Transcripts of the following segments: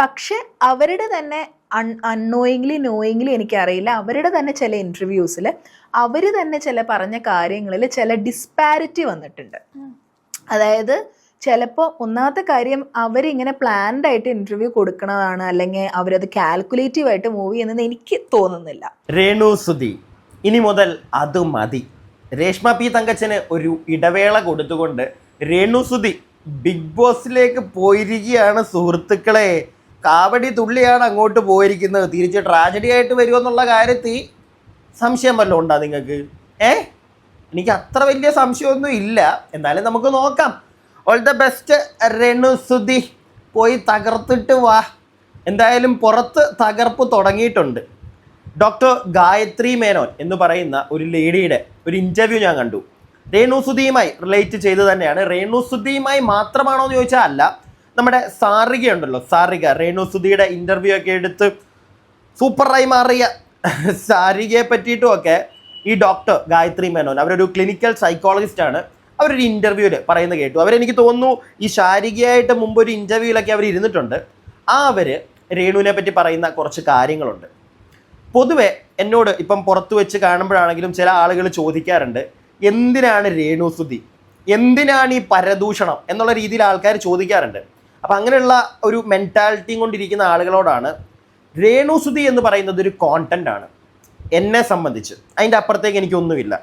പക്ഷെ അവരുടെ തന്നെ അൺ അൺനോയിങ്ലി നോയിങ്ലി എനിക്കറിയില്ല. അവരുടെ തന്നെ ചില ഇന്റർവ്യൂസിൽ അവർ തന്നെ ചില പറഞ്ഞ കാര്യങ്ങളിൽ ചില ഡിസ്പാരിറ്റി വന്നിട്ടുണ്ട്. അതായത് ചിലപ്പോൾ ഒന്നാമത്തെ കാര്യം അവരിങ്ങനെ പ്ലാൻഡ് ആയിട്ട് ഇന്റർവ്യൂ കൊടുക്കണതാണ് അല്ലെങ്കിൽ അവരത് കാൽക്കുലേറ്റീവ് ആയിട്ട് മൂവ് ചെയ്യുന്നത് എനിക്ക് തോന്നുന്നില്ല. രേണു സുധി ഇനി മുതൽ അത് മതി. രേഷ്മ പി തങ്കച്ചന് ഒരു ഇടവേള കൊടുത്തുകൊണ്ട് രേണു സുധി ബിഗ് ബോസിലേക്ക് പോയിരിക്കുകയാണ് സുഹൃത്തുക്കളെ. കാവടി തുള്ളിയാണ് അങ്ങോട്ട് പോയിരിക്കുന്നത്. തിരിച്ച് ട്രാജഡി ആയിട്ട് വരുമെന്നുള്ള കാര്യത്തിൽ സംശയം വല്ലതും ഉണ്ടോ നിങ്ങൾക്ക്? ഏ? എനിക്ക് അത്ര വലിയ സംശയമൊന്നും ഇല്ല. എന്നാലും നമുക്ക് നോക്കാം. All the best Renu Sudhi. പോയി തകർത്തിട്ട് വാ. എന്തായാലും പുറത്ത് തകർപ്പ് തുടങ്ങിയിട്ടുണ്ട്. ഡോക്ടർ ഗായത്രി മേനോൻ എന്ന് പറയുന്ന ഒരു ലേഡിയുടെ ഒരു ഇന്റർവ്യൂ ഞാൻ കണ്ടു. രേണുസുതിയുമായി റിലേറ്റ് ചെയ്ത് തന്നെയാണ്. രേണുസുതിയുമായി മാത്രമാണോ എന്ന് ചോദിച്ചാൽ അല്ല. നമ്മുടെ സാറിക ഉണ്ടല്ലോ സാറിക. രേണുസുതിയുടെ ഇന്റർവ്യൂ ഒക്കെ എടുത്ത് സൂപ്പറായി മാറിയ സാരികയെ പറ്റിയിട്ടും ഒക്കെ ഈ ഡോക്ടർ ഗായത്രി മേനോൻ അവരൊരു ക്ലിനിക്കൽ സൈക്കോളജിസ്റ്റ് ആണ്. അവരൊരു ഇന്റർവ്യൂവിൽ പറയുന്നത് കേട്ടു. അവരെനിക്ക് തോന്നുന്നു ഈ ശാരികയായിട്ട് മുമ്പ് ഒരു ഇന്റർവ്യൂവിലൊക്കെ അവർ ഇരുന്നിട്ടുണ്ട്. ആ അവർ രേണുവിനെ പറ്റി പറയുന്ന കുറച്ച് കാര്യങ്ങളുണ്ട്. പൊതുവെ എന്നോട് ഇപ്പം പുറത്തു വെച്ച് കാണുമ്പോഴാണെങ്കിലും ചില ആളുകൾ ചോദിക്കാറുണ്ട് എന്തിനാണ് രേണുസുതി? എന്തിനാണ് ഈ പരദൂഷണം? എന്നുള്ള രീതിയിൽ ആൾക്കാർ ചോദിക്കാറുണ്ട്. അപ്പം അങ്ങനെയുള്ള ഒരു മെന്റാലിറ്റിയും കൊണ്ടിരിക്കുന്ന ആളുകളോടാണ് രേണുസുതി എന്ന് പറയുന്നത് ഒരു കോണ്ടന്റ് ആണ്. എന്നെ സംബന്ധിച്ച്. അതിന്റെ അപ്പുറത്തേക്ക് എനിക്കൊന്നുമില്ല.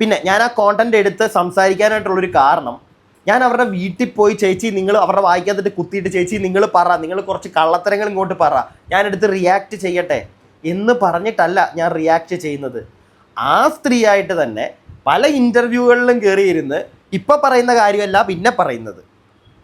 പിന്നെ ഞാൻ ആ കോണ്ടന്റ് എടുത്ത് സംസാരിക്കാനായിട്ടുള്ളൊരു കാരണം ഞാൻ അവരുടെ വീട്ടിൽ പോയി ചേച്ചി നിങ്ങൾ അവരുടെ വായിക്കാത്തിട്ട് കുത്തിയിട്ട് ചേച്ചി നിങ്ങൾ പറ നിങ്ങൾ കുറച്ച് കള്ളത്തരങ്ങൾ ഇങ്ങോട്ട് പറ ഞാനെടുത്ത് റിയാക്ട് ചെയ്യട്ടെ എന്ന് പറഞ്ഞിട്ടല്ല ഞാൻ റിയാക്ട് ചെയ്യുന്നത്. ആ സ്ത്രീയായിട്ട് തന്നെ പല ഇന്റർവ്യൂകളിലും കയറിയിരുന്ന് ഇപ്പം പറയുന്ന കാര്യമല്ല പിന്നെ പറയുന്നത്.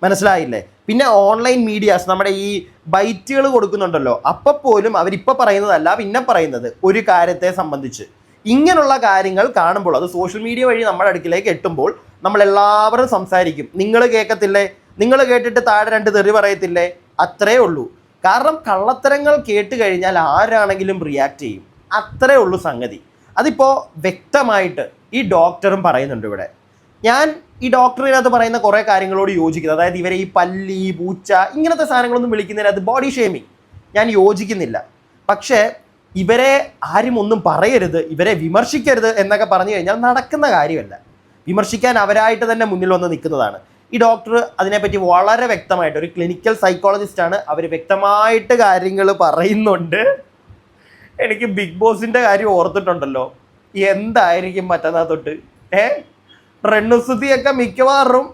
മനസ്സിലായില്ലേ? പിന്നെ ഓൺലൈൻ മീഡിയാസ് നമ്മുടെ ഈ ബൈറ്റുകൾ കൊടുക്കുന്നുണ്ടല്ലോ അപ്പം പോലും അവരിപ്പോൾ പറയുന്നതല്ല പിന്നെ പറയുന്നത് ഒരു കാര്യത്തെ സംബന്ധിച്ച്. ഇങ്ങനെയുള്ള കാര്യങ്ങൾ കാണുമ്പോൾ അത് സോഷ്യൽ മീഡിയ വഴി നമ്മുടെ അടുക്കിലേക്ക് എത്തുമ്പോൾ നമ്മൾ എല്ലാവരും സംസാരിക്കും. നിങ്ങൾ കേൾക്കത്തില്ലേ നിങ്ങൾ കേട്ടിട്ട് താഴെ രണ്ട് തെറി പറയത്തില്ലേ? അത്രേ ഉള്ളൂ. കാരണം കള്ളത്തരങ്ങൾ കേട്ട് കഴിഞ്ഞാൽ ആരാണെങ്കിലും റിയാക്ട് ചെയ്യും. അത്രേ ഉള്ളൂ സംഗതി. അതിപ്പോൾ വ്യക്തമായിട്ട് ഈ ഡോക്ടറും പറയുന്നുണ്ട് ഇവിടെ. ഞാൻ ഈ ഡോക്ടറിനകത്ത് പറയുന്ന കുറേ കാര്യങ്ങളോട് യോജിക്കുന്നത് അതായത് ഇവരെ ഈ പല്ലി പൂച്ച ഇങ്ങനത്തെ സാധനങ്ങളൊന്നും വിളിക്കുന്നതിനകത്ത് ബോഡി ഷേമിങ് ഞാൻ യോജിക്കുന്നില്ല. പക്ഷേ ഇവരെ ആരും ഒന്നും പറയരുത് ഇവരെ വിമർശിക്കരുത് എന്നൊക്കെ പറഞ്ഞു കഴിഞ്ഞാൽ നടക്കുന്ന കാര്യമല്ല. വിമർശിക്കാൻ അവരായിട്ട് തന്നെ മുന്നിൽ വന്ന് നിൽക്കുന്നതാണ്. ഈ ഡോക്ടർ അതിനെപ്പറ്റി വളരെ വ്യക്തമായിട്ട് ഒരു ക്ലിനിക്കൽ സൈക്കോളജിസ്റ്റാണ് അവർ വ്യക്തമായിട്ട് കാര്യങ്ങൾ പറയുന്നുണ്ട്. എനിക്ക് ബിഗ് ബോസിന്റെ കാര്യം ഓർത്തിട്ടുണ്ടല്ലോ. എന്തായിരിക്കും മറ്റന്നാ തൊട്ട് ഏ റെണ്ണുസുതിയൊക്കെ മിക്കവാറും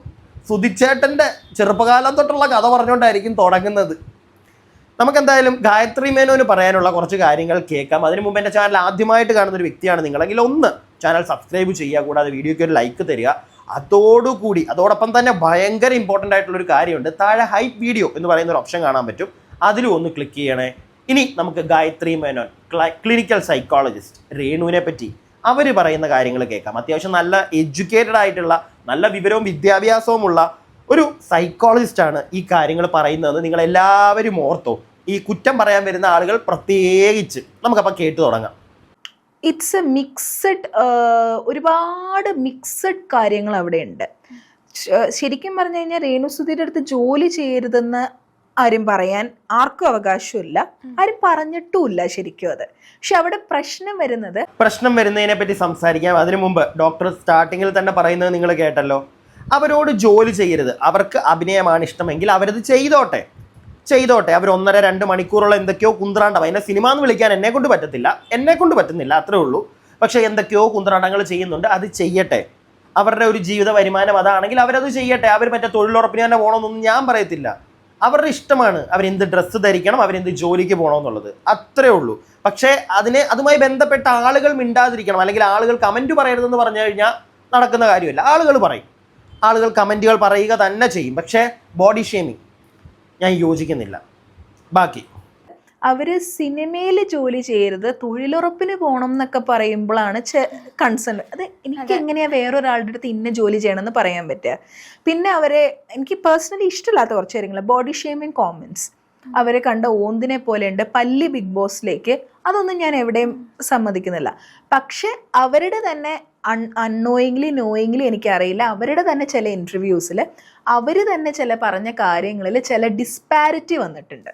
സുതിച്ചേട്ടന്റെ ചെറുപ്പകാലം തൊട്ടുള്ള കഥ പറഞ്ഞുകൊണ്ടായിരിക്കും തുടങ്ങുന്നത്. നമുക്കെന്തായാലും ഗായത്രി മേനോന് പറയാനുള്ള കുറച്ച് കാര്യങ്ങൾ കേൾക്കാം. അതിനു മുമ്പ് എന്റെ ചാനൽ ആദ്യമായിട്ട് കാണുന്ന ഒരു വ്യക്തിയാണ് നിങ്ങളെങ്കിൽ ഒന്ന് ചാനൽ സബ്സ്ക്രൈബ് ചെയ്യുക. കൂടാതെ വീഡിയോയ്ക്ക് ഒരു ലൈക്ക് തരിക. അതോടുകൂടി അതോടൊപ്പം തന്നെ ഭയങ്കര ഇമ്പോർട്ടന്റ് ആയിട്ടുള്ളൊരു കാര്യമുണ്ട്. താഴെ ഹൈപ്പ് വീഡിയോ എന്ന് പറയുന്ന ഒരു ഓപ്ഷൻ കാണാൻ പറ്റും. അതിലും ഒന്ന് ക്ലിക്ക് ചെയ്യണേ. ഇനി നമുക്ക് ഗായത്രി മേനോൻ ക്ലിനിക്കൽ സൈക്കോളജിസ്റ്റ് രേണുവിനെ പറ്റി അവർ പറയുന്ന കാര്യങ്ങൾ കേൾക്കാം. അത്യാവശ്യം നല്ല എഡ്യൂക്കേറ്റഡ് ആയിട്ടുള്ള നല്ല വിവരവും വിദ്യാഭ്യാസവുമുള്ള ഒരു സൈക്കോളജിസ്റ്റാണ് ഈ കാര്യങ്ങൾ പറയുന്നത് നിങ്ങൾ എല്ലാവരും ഓർത്തോ. ഈ കുറ്റം പറയാൻ വരുന്ന ആളുകൾ പ്രത്യേകിച്ച്. നമുക്കപ്പോൾ കേട്ടു തുടങ്ങാം. ഇറ്റ്സ് എ മിക്സഡ് ഒരുപാട് മിക്സഡ് കാര്യങ്ങൾ അവിടെ ഉണ്ട് ശരിക്കും പറഞ്ഞു കഴിഞ്ഞാൽ രേണുസുധിയുടെ അടുത്ത് ജോലി ചെയ്യരുതെന്ന് ആരും പറയാൻ ആർക്കും അവകാശമില്ല ആരും പറഞ്ഞിട്ടുമില്ല ശരിക്കും അത്. പക്ഷെ അവിടെ പ്രശ്നം വരുന്നത് പ്രശ്നം വരുന്നതിനെ പറ്റി സംസാരിക്കാം. അതിനു മുമ്പ് ഡോക്ടർ സ്റ്റാർട്ടിങ്ങിൽ തന്നെ പറയുന്നത് നിങ്ങൾ കേട്ടല്ലോ. അവരോട് ജോലി ചെയ്യരുത്. അവർക്ക് അഭിനയമാണ് ഇഷ്ടമെങ്കിൽ അവരത് ചെയ്തോട്ടെ. ചെയ്തോട്ടെ. അവർ ഒന്നര രണ്ട് മണിക്കൂറുള്ള എന്തൊക്കെയോ കുന്ത്രാണ്ടം. അതിനെ സിനിമ എന്ന് വിളിക്കാൻ എന്നെ കൊണ്ട് പറ്റത്തില്ല. എന്നെ കൊണ്ട് പറ്റുന്നില്ല. അത്രേ ഉള്ളൂ. പക്ഷേ എന്തൊക്കെയോ കുന്ത്രാണ്ടങ്ങൾ ചെയ്യുന്നുണ്ട്. അത് ചെയ്യട്ടെ. അവരുടെ ഒരു ജീവിത വരുമാനം അതാണെങ്കിൽ അവരത് ചെയ്യട്ടെ. അവർ മറ്റേ തൊഴിലുറപ്പിന് തന്നെ പോകണമെന്നൊന്നും ഞാൻ പറയത്തില്ല. അവരുടെ ഇഷ്ടമാണ് അവരെന്ത് ഡ്രസ്സ് ധരിക്കണം അവരെന്ത് ജോലിക്ക് പോകണമെന്നുള്ളത് അത്രേ ഉള്ളൂ. പക്ഷേ അതിനെ അതുമായി ബന്ധപ്പെട്ട ആളുകൾ മിണ്ടാതിരിക്കണം. അല്ലെങ്കിൽ ആളുകൾ കമന്റ് പറയരുതെന്ന് പറഞ്ഞു കഴിഞ്ഞാൽ നടക്കുന്ന കാര്യമല്ല. ആളുകൾ പറയും. ആളുകൾ കമന്റുകൾ പറയുക തന്നെ ചെയ്യും. പക്ഷേ ബോഡി ഷേമിങ് ഞാൻ യോജിക്കുന്നില്ല. ബാക്കി. അവർ സിനിമയിൽ ജോലി ചെയ്യരുത് തൊഴിലുറപ്പിന് പോകണം എന്നൊക്കെ പറയുമ്പോഴാണ് കൺസേൺ അത് എനിക്ക് എങ്ങനെയാ വേറൊരാളുടെ അടുത്ത് ഇന്ന ജോലി ചെയ്യണമെന്ന് പറയാൻ പറ്റുക? പിന്നെ അവരെ എനിക്ക് പേഴ്സണലി ഇഷ്ടമില്ലാത്ത കുറച്ച് കാര്യങ്ങൾ ബോഡി ഷേമിങ് കോമൻസ് അവരെ കണ്ട ഓന്തിനെ പോലെയുണ്ട് പല്ലി ബിഗ് ബോസിലേക്ക് അതൊന്നും ഞാൻ എവിടെയും സമ്മതിക്കുന്നില്ല. പക്ഷെ അവരുടെ തന്നെ അൺ അൺനോയിങ്ലി നോയിങ്ലി എനിക്കറിയില്ല. അവരുടെ തന്നെ ചില ഇന്റർവ്യൂസിൽ അവർ തന്നെ ചില പറഞ്ഞ കാര്യങ്ങളിൽ ചില ഡിസ്പാരിറ്റി വന്നിട്ടുണ്ട്.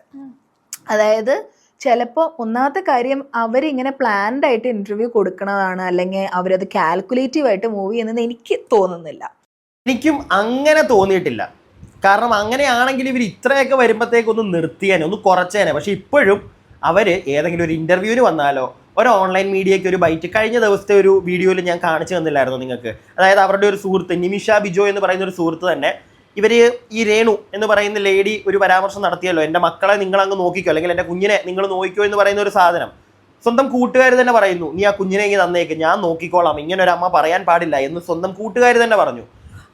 അതായത് ചിലപ്പോൾ ഒന്നാമത്തെ കാര്യം അവരിങ്ങനെ പ്ലാൻഡ് ആയിട്ട് ഇന്റർവ്യൂ കൊടുക്കണതാണ് അല്ലെങ്കിൽ അവരത് കാൽക്കുലേറ്റീവ് ആയിട്ട് മൂവ് ചെയ്യുന്നത് എനിക്ക് തോന്നുന്നില്ല. എനിക്കും അങ്ങനെ തോന്നിയിട്ടില്ല. കാരണം അങ്ങനെയാണെങ്കിൽ ഇവർ ഇത്രയൊക്കെ വരുമ്പോഴത്തേക്ക് ഒന്ന് നിർത്തിയേനെ ഒന്ന് കുറച്ചേനെ. പക്ഷെ ഇപ്പോഴും അവർ ഏതെങ്കിലും ഒരു ഇന്റർവ്യൂവിന് വന്നാലോ ഒരു ഓൺലൈൻ മീഡിയയ്ക്ക് ഒരു ബൈറ്റ് കഴിഞ്ഞ ദിവസത്തെ ഒരു വീഡിയോയിൽ ഞാൻ കാണിച്ചു തന്നില്ലായിരുന്നു നിങ്ങൾക്ക്? അതായത് അവരുടെ ഒരു സുഹൃത്ത് നിമിഷ ബിജോ എന്ന് പറയുന്ന ഒരു സുഹൃത്ത് തന്നെ ഇവർ ഈ രേണു എന്ന് പറയുന്ന ലേഡി ഒരു പരാമർശം നടത്തിയല്ലോ. എന്റെ മക്കളെ നിങ്ങൾ അങ്ങ് നോക്കിക്കോ. അല്ലെങ്കിൽ എന്റെ കുഞ്ഞിനെ നിങ്ങൾ നോക്കിക്കോ എന്ന് പറയുന്ന ഒരു സാധനം. സ്വന്തം കൂട്ടുകാർ തന്നെ പറയുന്നു നീ ആ കുഞ്ഞിനെ ഇങ്ങനെ തന്നേക്ക്. ഞാൻ നോക്കിക്കോളാം. ഇങ്ങനെ ഒരു അമ്മ പറയാൻ പാടില്ല. എന്ന് സ്വന്തം കൂട്ടുകാർ തന്നെ പറഞ്ഞു.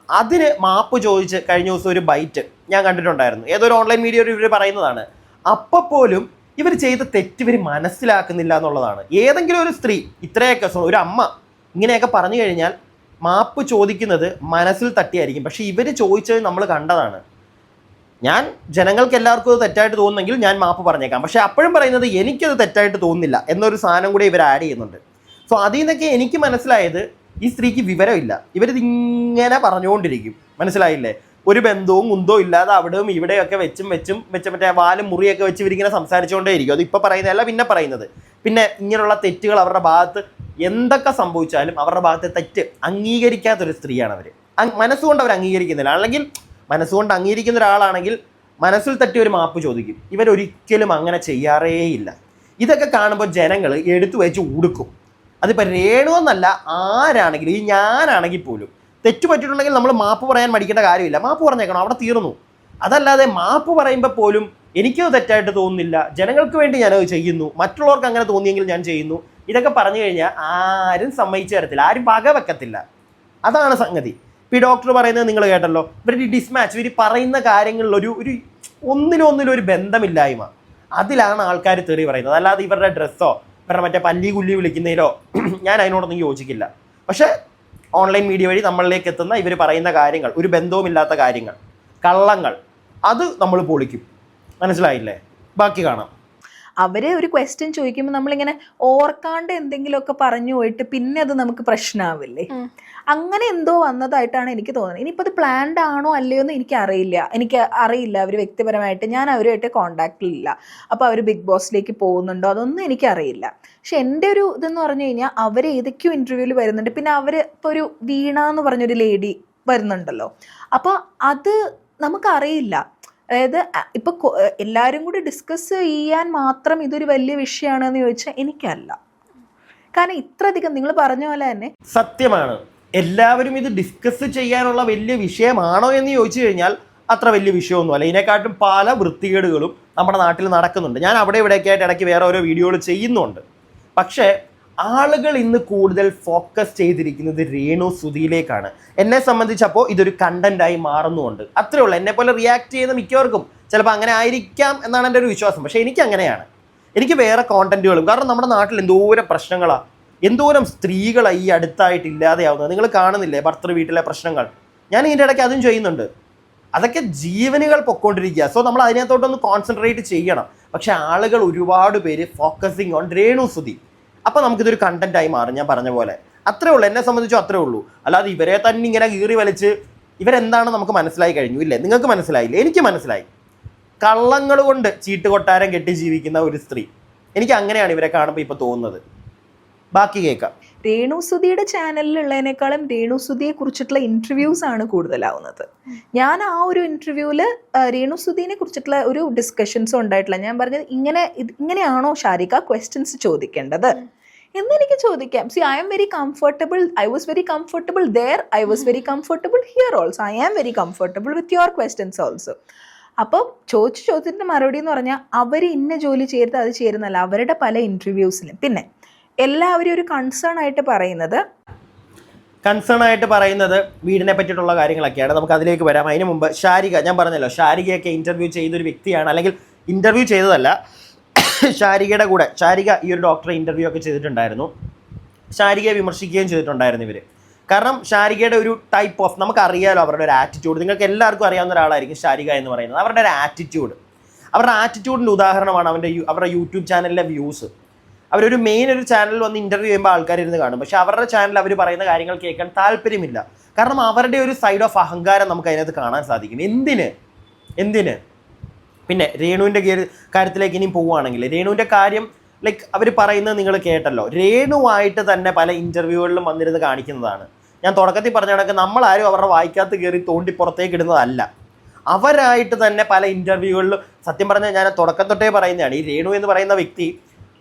അതിന് മാപ്പ് ചോദിച്ച് കഴിഞ്ഞ ദിവസം ഒരു ബൈറ്റ് ഞാൻ കണ്ടിട്ടുണ്ടായിരുന്നു. ഏതൊരു ഓൺലൈൻ മീഡിയ ഇവർ പറയുന്നതാണ്. അപ്പോൾ പോലും ഇവർ ചെയ്ത തെറ്റ് ഇവർ മനസ്സിലാക്കുന്നില്ല എന്നുള്ളതാണ്. ഏതെങ്കിലും ഒരു സ്ത്രീ ഇത്രയൊക്കെ ഒരു അമ്മ ഇങ്ങനെയൊക്കെ പറഞ്ഞു കഴിഞ്ഞാൽ മാപ്പ് ചോദിക്കുന്നത് മനസ്സിൽ തട്ടിയായിരിക്കും. പക്ഷേ ഇവർ ചോദിച്ചത് നമ്മൾ കണ്ടതാണ്. ഞാൻ ജനങ്ങൾക്ക് എല്ലാവർക്കും അത് തെറ്റായിട്ട് തോന്നുന്നെങ്കിൽ ഞാൻ മാപ്പ് പറഞ്ഞേക്കാം. പക്ഷേ അപ്പോഴും പറയുന്നത് എനിക്കത് തെറ്റായിട്ട് തോന്നുന്നില്ല എന്നൊരു സാധനം കൂടി ഇവർ ആഡ് ചെയ്യുന്നുണ്ട്. സോ അതിൽ നിന്നൊക്കെ എനിക്ക് മനസ്സിലായത് ഈ സ്ത്രീക്ക് വിവരമില്ല. ഇവരിത് ഇങ്ങനെ പറഞ്ഞുകൊണ്ടിരിക്കും. മനസ്സിലായില്ലേ? ഒരു ബന്ധവും കുന്തവും ഇല്ലാതെ അവിടെയും ഇവിടെയൊക്കെ വെച്ചും വെച്ചും വെച്ച് മറ്റേ വാലും മുറിയൊക്കെ വെച്ച് ഇവരിങ്ങനെ സംസാരിച്ചുകൊണ്ടേ ഇരിക്കും അത് ഇപ്പം പറയുന്നതല്ല പിന്നെ പറയുന്നത്. പിന്നെ ഇങ്ങനെയുള്ള തെറ്റുകൾ അവരുടെ ഭാഗത്ത് എന്തൊക്കെ സംഭവിച്ചാലും അവരുടെ ഭാഗത്തെ തെറ്റ് അംഗീകരിക്കാത്തൊരു സ്ത്രീയാണ് അവർ മനസ്സുകൊണ്ട് അവർ അംഗീകരിക്കുന്നില്ല. അല്ലെങ്കിൽ മനസ്സുകൊണ്ട് അംഗീകരിക്കുന്ന ഒരാളാണെങ്കിൽ മനസ്സിൽ തട്ടി ഒരു മാപ്പ് ചോദിക്കും. ഇവരൊരിക്കലും അങ്ങനെ ചെയ്യാറേയില്ല. ഇതൊക്കെ കാണുമ്പോൾ ജനങ്ങൾ എടുത്തു വെച്ച് ഉടുക്കും. അതിപ്പോൾ രേണു എന്നല്ല ആരാണെങ്കിലും ഈ ഞാനാണെങ്കിൽ പോലും തെറ്റ് പറ്റിയിട്ടുണ്ടെങ്കിൽ നമ്മൾ മാപ്പ് പറയാൻ മടിക്കേണ്ട കാര്യമില്ല. മാപ്പ് പറഞ്ഞേക്കണം അവിടെ തീർന്നു. അതല്ലാതെ മാപ്പ് പറയുമ്പോൾ പോലും എനിക്കത് തെറ്റായിട്ട് തോന്നുന്നില്ല. ജനങ്ങൾക്ക് വേണ്ടി ഞാനത് ചെയ്യുന്നു. മറ്റുള്ളവർക്ക് അങ്ങനെ തോന്നിയെങ്കിൽ ഞാൻ ചെയ്യുന്നു. ഇതൊക്കെ പറഞ്ഞു കഴിഞ്ഞാൽ ആരും സമ്മതിച്ചു തരത്തില്ല ആരും വക വെക്കത്തില്ല. അതാണ് സംഗതി. ഇപ്പം ഈ ഡോക്ടർ പറയുന്നത് നിങ്ങൾ കേട്ടല്ലോ ഇവർ ഡിസ്മാച്ച് ഇവർ പറയുന്ന കാര്യങ്ങളിൽ ഒരു ഒരു ഒന്നിനും ഒരു ബന്ധമില്ലായ്മ. അതിലാണ് ആൾക്കാർ തെറി പറയുന്നത്. അല്ലാതെ ഇവരുടെ ഡ്രസ്സോ ഇവരുടെ മറ്റേ പല്ലി കുല്ലി വിളിക്കുന്നതിലോ ഞാൻ അതിനോടൊന്നും യോജിക്കില്ല. പക്ഷേ ഓൺലൈൻ മീഡിയ വഴി നമ്മളിലേക്ക് എത്തുന്ന ഇവർ പറയുന്ന കാര്യങ്ങൾ ഒരു ബന്ധവുമില്ലാത്ത കാര്യങ്ങൾ കള്ളങ്ങൾ അത് നമ്മൾ പൊളിക്കും. മനസ്സിലായില്ലേ? ബാക്കി കാണാം. അവരെ ഒരു ക്വസ്റ്റ്യൻ ചോദിക്കുമ്പോൾ നമ്മളിങ്ങനെ ഓർക്കാണ്ട് എന്തെങ്കിലുമൊക്കെ പറഞ്ഞു പോയിട്ട് പിന്നെ അത് നമുക്ക് പ്രശ്നമാവില്ലേ അങ്ങനെ എന്തോ വന്നതായിട്ടാണ് എനിക്ക് തോന്നുന്നത്. ഇനിയിപ്പോൾ അത് പ്ലാൻഡ് ആണോ അല്ലയോ എന്ന് എനിക്ക് അറിയില്ല എനിക്ക് അറിയില്ല. അവർ വ്യക്തിപരമായിട്ട് ഞാൻ അവരുമായിട്ട് കോണ്ടാക്റ്റിലില്ല അപ്പോൾ അവർ ബിഗ് ബോസിലേക്ക് പോകുന്നുണ്ടോ അതൊന്നും എനിക്കറിയില്ല. പക്ഷെ എന്റെ ഒരു ഇതെന്ന് പറഞ്ഞു കഴിഞ്ഞാൽ അവർ ഏതൊക്കെയോ ഇന്റർവ്യൂവിൽ വരുന്നുണ്ട്. പിന്നെ അവർ ഇപ്പോൾ ഒരു വീണ എന്ന് പറഞ്ഞൊരു ലേഡി വരുന്നുണ്ടല്ലോ. അപ്പോൾ അത് നമുക്കറിയില്ല. അതായത് ഇപ്പോൾ എല്ലാവരും കൂടി ഡിസ്കസ് ചെയ്യാൻ മാത്രം ഇതൊരു വലിയ വിഷയമാണെന്ന് ചോദിച്ചാൽ എനിക്കല്ല. കാരണം ഇത്ര അധികം നിങ്ങൾ പറഞ്ഞ പോലെ തന്നെ സത്യമാണ്. എല്ലാവരും ഇത് ഡിസ്കസ് ചെയ്യാനുള്ള വലിയ വിഷയമാണോ എന്ന് ചോദിച്ചു കഴിഞ്ഞാൽ അത്ര വലിയ വിഷയമൊന്നും അല്ല ഇതിനെക്കാട്ടും പല വൃത്തികേടുകളും നമ്മുടെ നാട്ടിൽ നടക്കുന്നുണ്ട്. ഞാൻ അവിടെ ഇവിടെയൊക്കെ ആയിട്ട് ഇടയ്ക്ക് വേറെ ഓരോ വീഡിയോകൾ ചെയ്യുന്നുണ്ട്. പക്ഷേ ആളുകൾ ഇന്ന് കൂടുതൽ ഫോക്കസ് ചെയ്തിരിക്കുന്നത് രേണു സുധിയിലേക്കാണ്. എന്നെ സംബന്ധിച്ചപ്പോൾ ഇതൊരു കണ്ടന്റായി മാറുന്നുമുണ്ട്. അത്രേ ഉള്ളൂ. എന്നെ പോലെ റിയാക്ട് ചെയ്യുന്ന മിക്കവർക്കും ചിലപ്പോൾ അങ്ങനെ ആയിരിക്കാം എന്നാണ് എന്റെ ഒരു വിശ്വാസം. പക്ഷേ എനിക്ക് അങ്ങനെയാണ്. എനിക്ക് വേറെ കോണ്ടന്റുകളും കാരണം നമ്മുടെ നാട്ടിൽ എന്തോരം പ്രശ്നങ്ങളാണ് എന്തോരം സ്ത്രീകളാണ് ഈ അടുത്തായിട്ട് ഇല്ലാതെയാവുന്നത്. നിങ്ങൾ കാണുന്നില്ലേ ഭർത്തൃ വീട്ടിലെ പ്രശ്നങ്ങൾ? ഞാൻ ഇതിന്റെ ഇടയ്ക്ക് അതും ചെയ്യുന്നുണ്ട്. അതൊക്കെ ജീവനുകൾ പൊക്കോണ്ടിരിക്കുക. സോ നമ്മൾ അതിനകത്തോട്ടൊന്ന് കോൺസെൻട്രേറ്റ് ചെയ്യണം. പക്ഷേ ആളുകൾ ഒരുപാട് പേര് ഫോക്കസിങ് ഓൺ രേണു സുധി. അപ്പോൾ നമുക്കിതൊരു കണ്ടന്റായി മാറും. ഞാൻ പറഞ്ഞ പോലെ. അത്രേ ഉള്ളൂ. എന്നെ സംബന്ധിച്ചും അത്രേ ഉള്ളൂ. അല്ലാതെ ഇവരെ തന്നെ ഇങ്ങനെ കീറി വലിച്ച് ഇവരെന്താണ് നമുക്ക് മനസ്സിലായി കഴിഞ്ഞു? ഇല്ലേ? നിങ്ങൾക്ക് മനസ്സിലായില്ലേ? എനിക്ക് മനസ്സിലായി. കള്ളങ്ങൾ കൊണ്ട് ചീട്ട് കൊട്ടാരം കെട്ടി ജീവിക്കുന്ന ഒരു സ്ത്രീ. എനിക്ക് അങ്ങനെയാണ് ഇവരെ കാണുമ്പോൾ ഇപ്പോൾ തോന്നുന്നത്. ബാക്കി കേൾക്കാം. രേണുസുതിയുടെ ചാനലിലുള്ളതിനേക്കാളും രേണുസുതിയെ കുറിച്ചിട്ടുള്ള ഇന്റർവ്യൂസ് ആണ് കൂടുതലാവുന്നത്. ഞാൻ ആ ഒരു ഇന്റർവ്യൂവിൽ രേണുസുതിനെ കുറിച്ചിട്ടുള്ള ഒരു ഡിസ്കഷൻസും ഉണ്ടായിട്ടില്ല. ഞാൻ പറഞ്ഞത് ഇങ്ങനെ ഇങ്ങനെയാണോ ഷാരിക ക്വസ്റ്റ്യൻസ് ചോദിക്കേണ്ടത്? എന്ന് എനിക്ക് ചോദിക്കാം. See I'm very comfortable I was very comfortable there I was very comfortable here also I am very comfortable with your questions also അപ്പം ചോദിച്ച ചോദ്യത്തിന്റെ മറുപടി എന്ന് പറഞ്ഞാൽ അവർ ഇന്ന ജോലി ചെയ്യരുത് അത് ചേരുന്നല്ല അവരുടെ പല ഇന്റർവ്യൂസിലും പിന്നെ എല്ലാവരും ഒരു കൺസേൺ ആയിട്ട് പറയുന്നത്? കൺസേൺ ആയിട്ട് പറയുന്നത് വീടിനെ പറ്റിയിട്ടുള്ള കാര്യങ്ങളൊക്കെയാണ്. നമുക്ക് അതിലേക്ക് വരാം. അതിന് മുമ്പ് ഷാരിക ഞാൻ പറഞ്ഞല്ലോ ഷാരികയൊക്കെ ഇന്റർവ്യൂ ചെയ്തൊരു വ്യക്തിയാണ്. അല്ലെങ്കിൽ ഇന്റർവ്യൂ ചെയ്തതല്ല ഷാരികയുടെ കൂടെ ഷാരിക ഈ ഒരു ഡോക്ടറെ ഇന്റർവ്യൂ ഒക്കെ ചെയ്തിട്ടുണ്ടായിരുന്നു. ഷാരികയെ വിമർശിക്കുകയും ചെയ്തിട്ടുണ്ടായിരുന്നു ഇവർ കാരണം ഷാരികയുടെ ഒരു ടൈപ്പ് ഓഫ് നമുക്കറിയാലോ അവരുടെ ഒരു ആറ്റിറ്റ്യൂഡ് നിങ്ങൾക്ക് എല്ലാവർക്കും അറിയാവുന്ന ഒരാളായിരിക്കും ഷാരിക എന്ന് പറയുന്നത്. അവരുടെ ഒരു ആറ്റിറ്റ്യൂഡ് അവരുടെ ആറ്റിറ്റ്യൂഡിന്റെ ഉദാഹരണമാണ് അവന്റെ അവരുടെ യൂട്യൂബ് ചാനലിലെ വ്യൂസ് അവരൊരു മെയിൻ ഒരു ചാനലിൽ വന്ന് ഇന്റർവ്യൂ ചെയ്യുമ്പോൾ ആൾക്കാർ ഇരുന്ന് കാണും. പക്ഷേ അവരുടെ ചാനൽ അവർ പറയുന്ന കാര്യങ്ങൾ കേൾക്കാൻ താല്പര്യമില്ല. കാരണം അവരുടെ ഒരു സൈഡ് ഓഫ് അഹങ്കാരം നമുക്ക് അതിനകത്ത് കാണാൻ സാധിക്കും. എന്തിന്? എന്തിന്? പിന്നെ രേണുവിന്റെ കാര്യത്തിലേക്ക് ഇനി പോവുകയാണെങ്കിൽ രേണുവിന്റെ കാര്യം ലൈക്ക് അവർ പറയുന്നത് നിങ്ങൾ കേട്ടല്ലോ. രേണുവായിട്ട് തന്നെ പല ഇന്റർവ്യൂകളിലും വന്നിരുന്ന് കാണിക്കുന്നതാണ്. ഞാൻ തുടക്കത്തിൽ പറഞ്ഞ കണക്ക് നമ്മളാരും അവരുടെ വായിക്കാത്ത കയറി തോണ്ടി പുറത്തേക്ക് ഇടുന്നതല്ല. അവരായിട്ട് തന്നെ പല ഇന്റർവ്യൂകളിലും സത്യം പറഞ്ഞാൽ ഞാൻ തുടക്കം തൊട്ടേ പറയുന്നതാണ് ഈ രേണു എന്ന് പറയുന്ന വ്യക്തി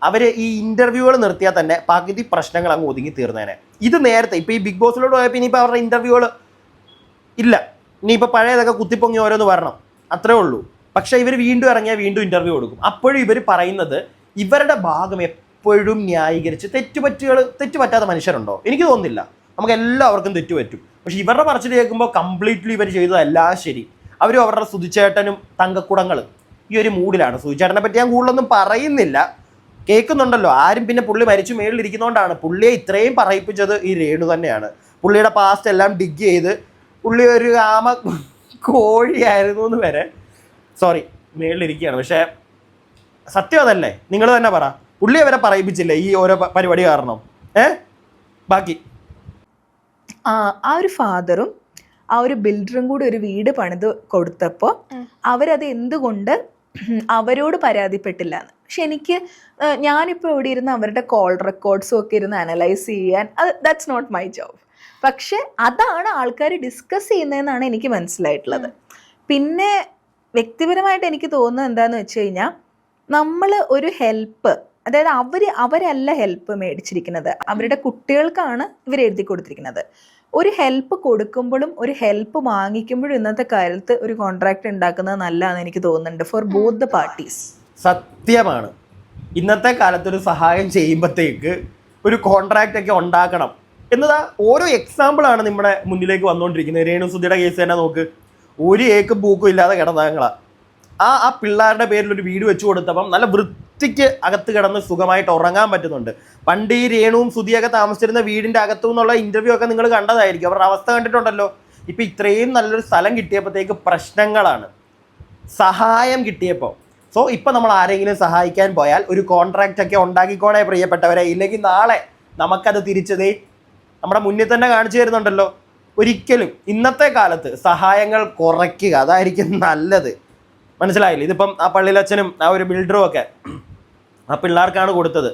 അവർ ഈ ഇന്റർവ്യൂകൾ നിർത്തിയാൽ തന്നെ പകുതി പ്രശ്നങ്ങൾ അങ്ങ് ഒതുങ്ങി തീർന്നേനെ. ഇത് നേരത്തെ ഇപ്പോൾ ഈ ബിഗ് ബോസിലോട് പോയപ്പോൾ ഇനിയിപ്പോൾ അവരുടെ ഇന്റർവ്യൂകൾ ഇല്ല. ഇനിയിപ്പോൾ പഴയതൊക്കെ കുത്തിപ്പൊങ്ങി ഓരോന്ന് വരണം. അത്രേ ഉള്ളൂ. പക്ഷേ ഇവർ വീണ്ടും ഇറങ്ങിയാൽ വീണ്ടും ഇന്റർവ്യൂ കൊടുക്കും. അപ്പോഴും ഇവർ പറയുന്നത് ഇവരുടെ ഭാഗം എപ്പോഴും ന്യായീകരിച്ച് തെറ്റുപറ്റുകൾ തെറ്റുപറ്റാത്ത മനുഷ്യരുണ്ടോ? എനിക്ക് തോന്നുന്നില്ല. നമുക്ക് എല്ലാവർക്കും തെറ്റുപറ്റും. പക്ഷെ ഇവരുടെ പറച്ചിൽ കേൾക്കുമ്പോൾ കംപ്ലീറ്റ്ലി ഇവർ ചെയ്തതെല്ലാം ശരി. അവരും അവരുടെ സുതിച്ചേട്ടനും തങ്കക്കുടങ്ങൾ ഈ ഒരു മൂഡിലാണ് സുതിച്ചേട്ടനെ പറ്റി ഞാൻ കൂടുതലൊന്നും പറയുന്നില്ല. കേൾക്കുന്നുണ്ടല്ലോ. ആരും പിന്നെ പുള്ളി മരിച്ചു മേളിലിരിക്കുന്നതുകൊണ്ടാണ് പുള്ളിയെ ഇത്രയും പറയിപ്പിച്ചത് ഈ രേണു തന്നെയാണ്. പുള്ളിയുടെ പാസ്റ്റ് എല്ലാം ഡിഗ് ചെയ്ത് പുള്ളി ഒരു ആമ കോഴിയായിരുന്നു എന്ന് വരെ സോറി മേളിലിരിക്കുകയാണ് പക്ഷേ സത്യം അതല്ലേ? നിങ്ങൾ തന്നെ പറ. പുള്ളി അവരെ പറയിപ്പിച്ചില്ലേ ഈ ഓരോ പരിപാടി കാരണം? ഏ? ബാക്കി. ആ ആ ഒരു ഫാദറും ആ ഒരു ബിൽഡറും കൂടി ഒരു വീട് പണിത് കൊടുത്തപ്പോൾ അവരത് എന്തുകൊണ്ട് അവരോട് പരാതിപ്പെട്ടില്ല എന്ന് പക്ഷെ എനിക്ക് ഞാനിപ്പോൾ ഇവിടെ ഇരുന്ന് അവരുടെ കോൾ റെക്കോർഡ്സും ഒക്കെ ഇരുന്ന് അനലൈസ് ചെയ്യാൻ അത് ദാറ്റ്സ് നോട്ട് മൈ ജോബ് പക്ഷെ അതാണ് ആൾക്കാർ ഡിസ്കസ് ചെയ്യുന്നതെന്നാണ് എനിക്ക് മനസ്സിലായിട്ടുള്ളത്. പിന്നെ വ്യക്തിപരമായിട്ട് എനിക്ക് തോന്നുന്നത് എന്താണെന്ന് വെച്ച് കഴിഞ്ഞാൽ നമ്മൾ ഒരു ഹെൽപ്പ് അതായത് അവർ അവരല്ല ഹെൽപ്പ് മേടിച്ചിരിക്കുന്നത്. അവരുടെ കുട്ടികൾക്കാണ് ഇവർ എഴുതി കൊടുത്തിരിക്കുന്നത്. ഒരു ഹെൽപ്പ് കൊടുക്കുമ്പോഴും ഒരു ഹെൽപ്പ് വാങ്ങിക്കുമ്പോഴും ഇന്നത്തെ കാലത്ത് ഒരു കോൺട്രാക്ട് ഉണ്ടാക്കുന്നത് നല്ലതാണെന്ന് എനിക്ക് തോന്നുന്നുണ്ട് ഫോർ ബോത്ത് ദ പാർട്ടീസ് സത്യമാണ്. ഇന്നത്തെ കാലത്തൊരു സഹായം ചെയ്യുമ്പോഴത്തേക്ക് ഒരു കോൺട്രാക്റ്റ് ഒക്കെ ഉണ്ടാക്കണം. എന്നതാ ഓരോ എക്സാമ്പിളാണ് നമ്മുടെ മുന്നിലേക്ക് വന്നുകൊണ്ടിരിക്കുന്നത്. രേണുസുധിയുടെ കേസ് തന്നെ നോക്ക്. ഒരു ഏക്കും പൂക്കും ഇല്ലാതെ കിടന്നാങ്ങളാ ആ ആ പിള്ളേരുടെ പേരിൽ ഒരു വീട് വെച്ചു കൊടുത്തപ്പം നല്ല വൃത്തിക്ക് അകത്ത് കിടന്ന് സുഖമായിട്ട് ഉറങ്ങാൻ പറ്റുന്നുണ്ട്. പണ്ട് ഈ രേണുവും സുധിയൊക്കെ താമസിച്ചിരുന്ന വീടിന്റെ അകത്തു നിന്നുള്ള ഇന്റർവ്യൂ ഒക്കെ നിങ്ങൾ കണ്ടതായിരിക്കും. അവരുടെ അവസ്ഥ കണ്ടിട്ടുണ്ടല്ലോ. ഇപ്പം ഇത്രയും നല്ലൊരു സ്ഥലം കിട്ടിയപ്പോഴത്തേക്ക് പ്രശ്നങ്ങളാണ്. സഹായം കിട്ടിയപ്പോൾ സോ ഇപ്പൊ നമ്മൾ ആരെങ്കിലും സഹായിക്കാൻ പോയാൽ ഒരു കോൺട്രാക്റ്റ് ഒക്കെ ഉണ്ടാക്കിക്കോണേ പ്രിയപ്പെട്ടവരെ. ഇല്ലെങ്കിൽ നാളെ നമുക്കത് തിരിച്ചതേ നമ്മുടെ മുന്നിൽ തന്നെ കാണിച്ചു തരുന്നുണ്ടല്ലോ. ഒരിക്കലും ഇന്നത്തെ കാലത്ത് സഹായങ്ങൾ കുറയ്ക്കുക അതായിരിക്കും നല്ലത്. മനസ്സിലായില്ലേ? ഇതിപ്പം ആ പള്ളിയിലച്ഛനും ആ ഒരു ബിൽഡറും ഒക്കെ ആ പിള്ളേർക്കാണ് കൊടുത്തത്.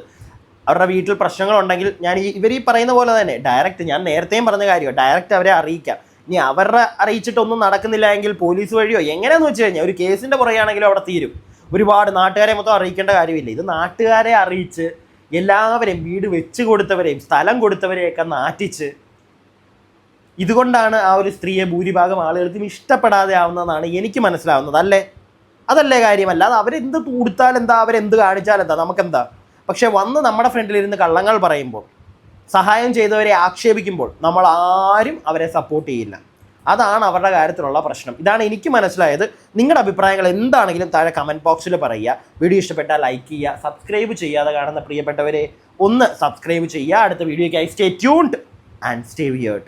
അവരുടെ വീട്ടിൽ പ്രശ്നങ്ങളുണ്ടെങ്കിൽ ഞാൻ ഈ ഇവർ ഈ പറയുന്ന പോലെ തന്നെ ഡയറക്റ്റ് ഞാൻ നേരത്തെയും പറഞ്ഞ കാര്യമോ ഡയറക്റ്റ് അവരെ അറിയിക്കാം. ഇനി അവരുടെ അറിയിച്ചിട്ടൊന്നും നടക്കുന്നില്ല എങ്കിൽ പോലീസ് വഴിയോ എങ്ങനെയാന്ന് വെച്ച് കഴിഞ്ഞാൽ ഒരു കേസിന്റെ പുറകെയാണെങ്കിലും അവിടെ തീരും. ഒരുപാട് നാട്ടുകാരെ മൊത്തം അറിയിക്കേണ്ട കാര്യമില്ല. ഇത് നാട്ടുകാരെ അറിയിച്ച് എല്ലാവരെയും വീട് വെച്ച് കൊടുത്തവരെയും സ്ഥലം കൊടുത്തവരെയൊക്കെ നാറ്റിച്ച് ഇതുകൊണ്ടാണ് ആ ഒരു സ്ത്രീയെ ഭൂരിഭാഗം ആളുകൾക്കും ഇഷ്ടപ്പെടാതെ ആവുന്നതെന്നാണ് എനിക്ക് മനസ്സിലാവുന്നത് അല്ലേ? അതല്ലേ കാര്യമല്ല. അത് അവരെന്ത് കൊടുത്താൽ എന്താ? അവരെന്ത് കാണിച്ചാൽ എന്താ? നമുക്കെന്താ? പക്ഷെ വന്ന് നമ്മുടെ ഫ്രണ്ടിലിരുന്ന് കള്ളങ്ങൾ പറയുമ്പോൾ സഹായം ചെയ്തവരെ ആക്ഷേപിക്കുമ്പോൾ നമ്മൾ ആരും അവരെ സപ്പോർട്ട് ചെയ്യില്ല. അതാണ് അവരുടെ കാര്യത്തിലുള്ള പ്രശ്നം. ഇതാണ് എനിക്ക് മനസ്സിലായത്. നിങ്ങളുടെ അഭിപ്രായങ്ങൾ എന്താണെങ്കിലും താഴെ കമന്റ് ബോക്സിൽ പറയുക. വീഡിയോ ഇഷ്ടപ്പെട്ടാൽ ലൈക്ക് ചെയ്യുക. സബ്സ്ക്രൈബ് ചെയ്യാതെ കാണുന്ന പ്രിയപ്പെട്ടവരെ ഒന്ന് സബ്സ്ക്രൈബ് ചെയ്യുക. അടുത്ത വീഡിയോയ്ക്കായി stay tuned and stay weird